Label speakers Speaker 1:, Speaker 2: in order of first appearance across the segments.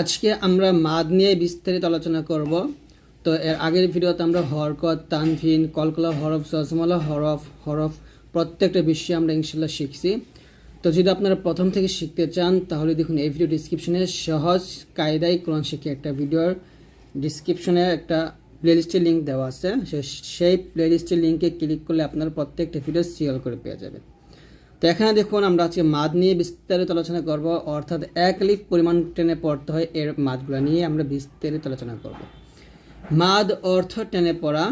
Speaker 1: আজকে আমরা মাদ নিয়ে বিস্তারিত আলোচনা করব। তো এর আগের ভিডিওতে আমরা হরকত, তানভিন, কলকলা হরফ জজমালা হরফ হরফ প্রত্যেকটা বিষয়ে আমরা ইনশাল্লাহ শিখছি। তো যদি আপনারা প্রথম থেকে শিখতে চান, তাহলে দেখুন এই ভিডিও ডিসক্রিপশনে সহজ কায়দায় কোরআন শিখে একটা ভিডিওর ডিসক্রিপশনে একটা প্লেলিস্টের লিঙ্ক দেওয়া আছে। সেই প্লেলিস্টের লিঙ্কে ক্লিক করলে আপনারা প্রত্যেকটা ভিডিও সিরিয়াল করে পেয়ে যাবেন। তো এখানে দেখুন আমরা আজকে মাদ নিয়ে বিস্তারিত আলোচনা করব, অর্থাৎ এক লিফ পরিমাণ টেনে পড়তে হয় এর মাদগুলো নিয়ে আমরা বিস্তারিত আলোচনা করব। মাদ অর্থ টেনে পড়া,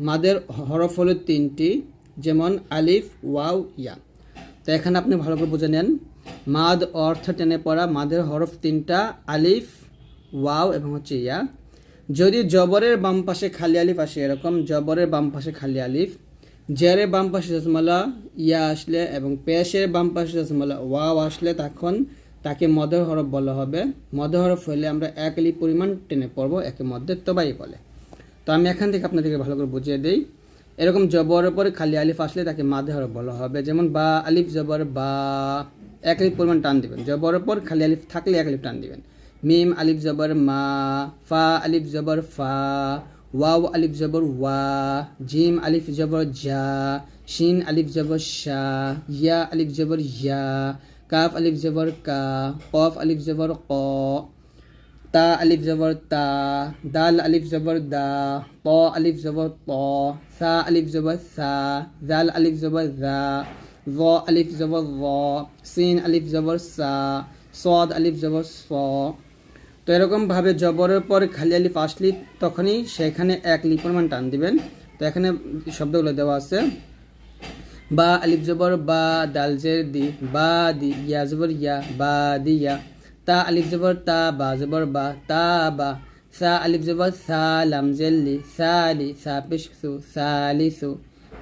Speaker 1: মাদের হরফ হলো তিনটি, যেমন আলিফ, ওয়াও, ইয়া। তো এখানে আপনি ভালো করে বুঝে নেন, মাদ অর্থ টেনে পড়া, মাদের হরফ তিনটা, আলিফ, ওয়াও এবং হচ্ছে ইয়া। যদি জবরের বাম পাশে খালি আলিফ আসে এরকম, জবরের বাম পাশে খালি আলিফ জেরের বাম পাশে জসমলা ইয়া আসলে এবং পেশের বাম পাশে জসমলা ওয়াও আসলে তখন তাকে মদের হরফ বলা হবে। মদের হরফ হলে আমরা এক পরিমাণ টেনে পড়ব, একে মধ্যের তবাই বলে। তো আমি এখান থেকে আপনাদেরকে ভালো করে বুঝিয়ে দিই। এরকম জবরের পরে খালি আলিফ আসলে তাকে মাদে হরফ বলা হবে। যেমন বা, আলিফ জবর বা, এক আলিফ পরিমাণ টান দিবেন। জবরের পর খালি আলিফ থাকলে এক আলিফ টান দিবেন। মিম, আলিফ জবর মা, ফা, আলিফ জবর ফা ওয়াও আলিফ জবর ওয়া জিম আলিফ জবর জা শিন আলিফ জবর শা ইয়া আলিফ জবর ইয়া কাফ আলিফ জবর কা কফ আলিফ জবর ক তা আলিফ জবর তা দাল আলিফ জবর দা ত আলিফ জবর ত সা আলিফ জবর সা জাল আলিফ জবর জা জ আলিফ জবর জ সিন আলিফ জবর সা সদ আলিফ জবর স তো এরকমভাবে জবরের পর খালি আলিফ আসলি তখনই সেখানে এক লি পরিমাণ টান দিবেন। তো এখানে শব্দগুলো দেওয়া আছে। বা আলিফ জবর, বা দাল জের দি, বা দি, ইয়া জবর, ইয়া, বা দি, ইয়া। তা আলিফ জবর, তা বা জবর, বা, তা বা। সা আলিফ জবর, সা লাম জেল্লি সালি সা পেশ সু সালি সু।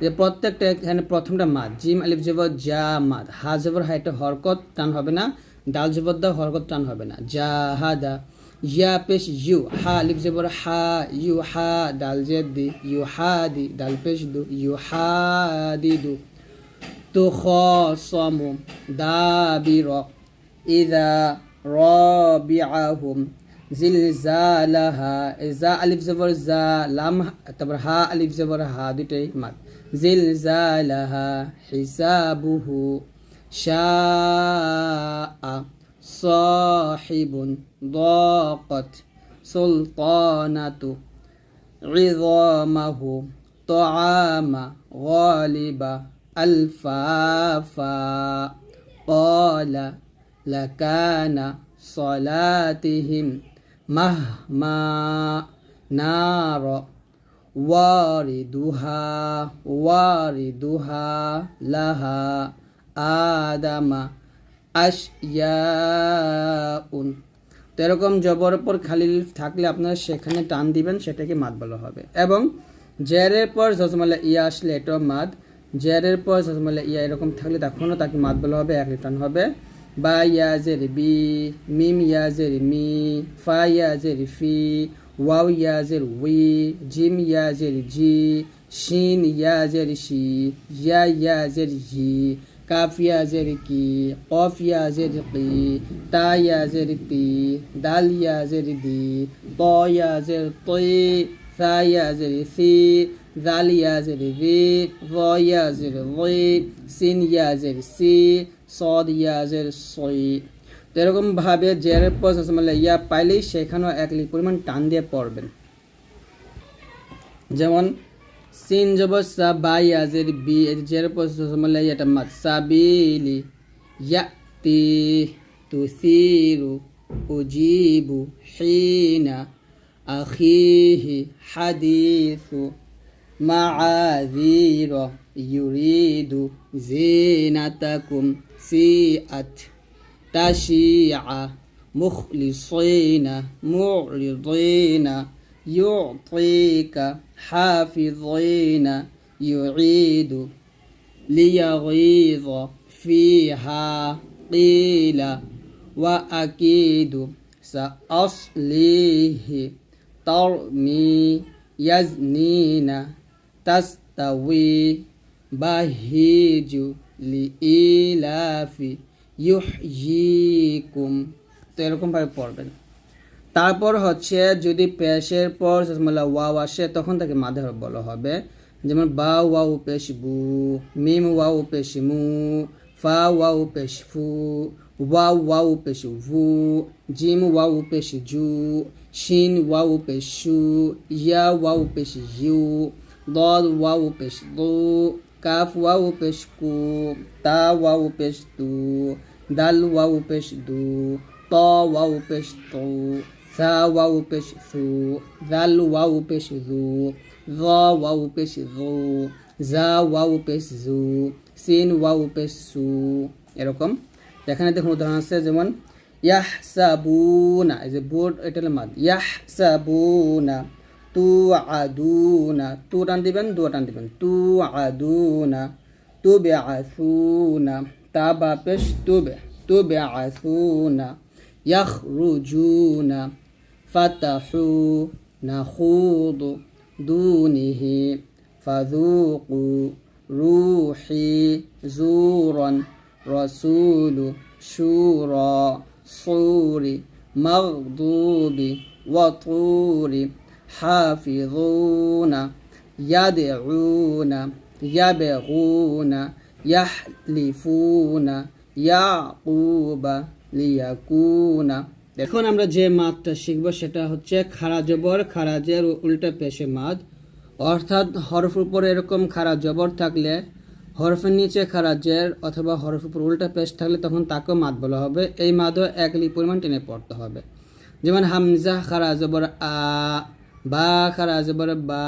Speaker 1: যে প্রত্যেকটা এখানে প্রথমটা মাদ, জিম, আলিফ জবর, জা, মাদ। হা জবর, হা হরকত টান হবে না। ডাল জবর দা হরকত টান হবে না। জা, হা, দা। يا بيش يو حا لب زبر حا يو حا دال زد دي يو حا دي دال بيش دو يو حا دي دو. تخاصمهم دابر إذا رابعهم زلزالها إذا ألف زبر زا لام تبر ها ألف زبر ها دوتي مات. زلزالها حسابه شاء. صاحب ضاقت سلطانة عظامه طعام غالبا ألفافا. قال لكان صلاتهم مهما نار واردها واردها لها آدم আশিয়াউন। তো এরকম জবর ওপর খালি লিফ থাকলে আপনারা সেখানে টান দিবেন, সেটাকে মাদ বলা হবে। এবং জেরের পর জজমালা ইয়া আসলে এটাও মাদ। জেরের পর জজমালা ইয়া এরকম থাকলে তখনও তাকে মাদ বলা হবে, এক টান হবে। বা ইয়াজের বি, মিম ইয়াজের মি, ফা ইয়াজের ফি, ওয়াও ইয়াজের উই, জিম ইয়াজের জি, শিন ইয়াজের শি, ইয়া ইয়াজের হি কাফ ইয়াজের কি কফ ইয়াজের কি তা ইয়াজের তি দাল ইয়াজের দি ত ইয়াজের তই সা ইয়াজের সি জাল ইয়াজের রি র ইয়াজের রি সিন ইয়াজের সি সদ ইয়াজের সই তো এরকমভাবে জেরের পর মানে ইয়া পাইলেই সেখানেও এক পরিমাণ টান দিয়ে পড়বেন। যেমন sin jobo sa baya zir bi et jer po so samala ya tamat sabili yati tusiru ujibu hina akhihi hadithu ma'adhira yuridu zinatakum si'at tashi'a mukhlisina mu'ridina يعطيك حافظين يعيد ليغيظ فيها قيل وأكيد سأصليه ترمي يزنين تستوي بهيج لإلاف يحييكم তো এরকমভাবে পড়বেন তারপর হচ্ছে যদি পেশের পর মালা ওয়াও আসে, তখন তাকে মাদার বলা হবে। যেমন বা ওয়াউ পেশ বু মিম ওয়া পেশ মু ফা ওয়া পেশ ফু ওয়া ওয়া পেশ ভু জিম ওয়া পেশ জু শিন ওয়া পেশ সু ইয়া ওয়াউ পেশ ইউ দল ওয়াউ পেশ দু কাফ ওয়া পেশ কু তা ওয়া পেশ দু দাল ওয়া পেশ দু ত ওয়া পেশ তু সা ওয়াও পেশ সু দাল ওয়াও পেশ দু জ ওয়াও পেশ জু জা ওয়াও পেশ জু সিন ওয়াও পেশ সু এরকম এখানে দেখুন উদাহরণ আছে যেমন ইয়াহ সাবুনা এই যে বোর্ড এটা হলো মাদ ইয়াহ সাবুনা তু আদুনা তু টান দিবেন দু টান দিবেন তু আদুনা তু বে আসুনা তা বা পেশ তু বে তু বে আসুনা يخرجون فتحوا نخوض دونه فذوقوا روحي زورا. رسول شورى صور مغضوب وطور. حافظون يدعون يبغون يحلفون. يعقوب ليكون এখন আমরা যে মাদটা শিখব সেটা হচ্ছে খারা জবর খারাজের উল্টা পেশে মাদ। অর্থাৎ হরফ উপরে এরকম খাড়া জবর থাকলে হরফের নিচে খারাজের অথবা হরফ উপর উল্টা পেশ থাকলে তখন তাকেও মাদ বলা হবে। এই মাদও এক লি পরিমাণ টেনে পড়তে হবে। যেমন হামজা খারা জবর আ, বা খারা জবর বা,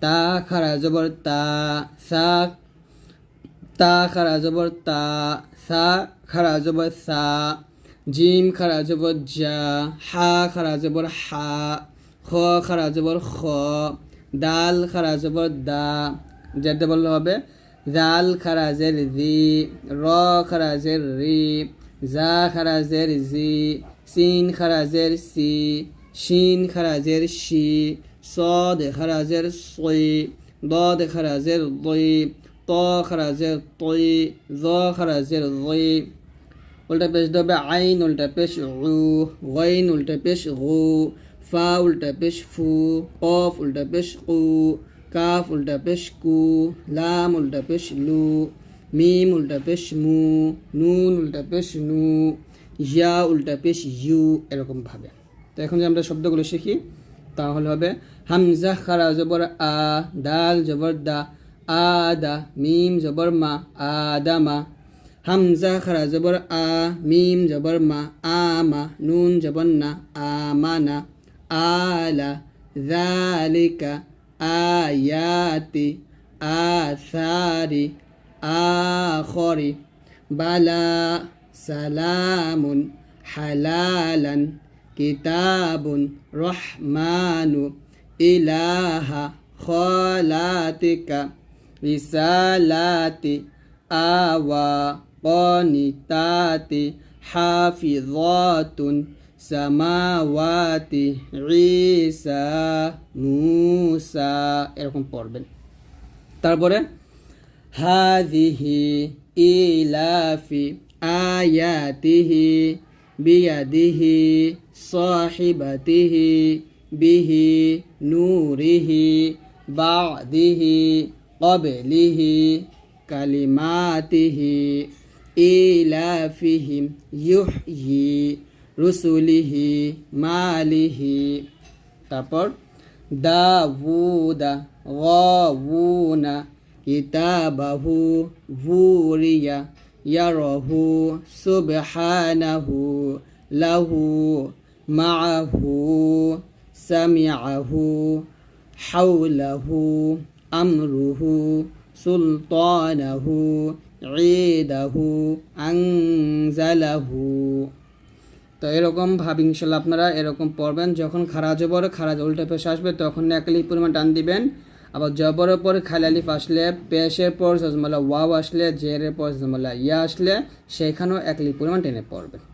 Speaker 1: তা খারা জবর তা, সা, তা খারা জবর তা, সা খারা জবর সা জিম খারা জবর জা হা খারা জবর হা খ খারা জবর খ দাল খারা জবর দা যেতে বললে হবে জাল খারাজের রি র খারাজের রি জা খারাজের জি সিন খারাজের সি শিন খারাজের শি صاد খারাজের সই ضاد খারাজের দই ত খারাজের তই জ খারাজের দই উল্টা পেশ দেবে আইন উল্টা পেশ উ গাইন উল্টা পেশ গু ফা উল্টা পেশ ফু কফ উল্টা পেশ কু কাফ উল্টা পেশ কু লাম উল্টা পেশ লু মিম উল্টা পেশ মু নুন উল্টা পেশ নু ইয়া উল্টা পেশ ইউ এরকম ভাবে তো এখন যে আমরা শব্দগুলো শিখি তাহলে হবে হামজা খারা জবর আ দাল জবর দা আদা মিম জবর মা আদামা হামজা খারা জবর আ মিম জবর মা আমা নুন জবর না আমানা আলা জালিকা আয়াতি আসারি আখরি বালা সালামুন হালালান কিতাবুন রহমানু ইলাহা খলাতিকা রিসালাতি আওয়া قانتات حافظات সামাওয়াতি ঈসা মুসা এরকম পড়বেন তারপরে হাদিহি ইলাফি আয়াতিহি বিয়াদিহি সাহিবাতিহি বিহি নূরিহি বাদিহি قبله كلماته إلافهم يحيي رسله ماله তারপর দাউদা গাউনা কিতাবাহু ভুরিয়া ইয়ারহু সুবহানাহু লাহু মাআহু সামিআহু হাওলাহু আমরুহু সুলতানাহু ঈদাহু, আনজালাহু। তো এরকম ভাব, ইনশাল্লাহ আপনারা এরকম পড়বেন। যখন খারা জবর খারাজ উল্টা পেশ আসবে, তখন একালি পরিমাণ টান দিবেন। আবার জবরের পর খালালিফ আসলে, পেশের পর জজমালা ওয়াও আসলে, জেরের পর জজমালা ইয়া আসলে, সেখানেও একলি পরিমাণ টেনে পড়বেন।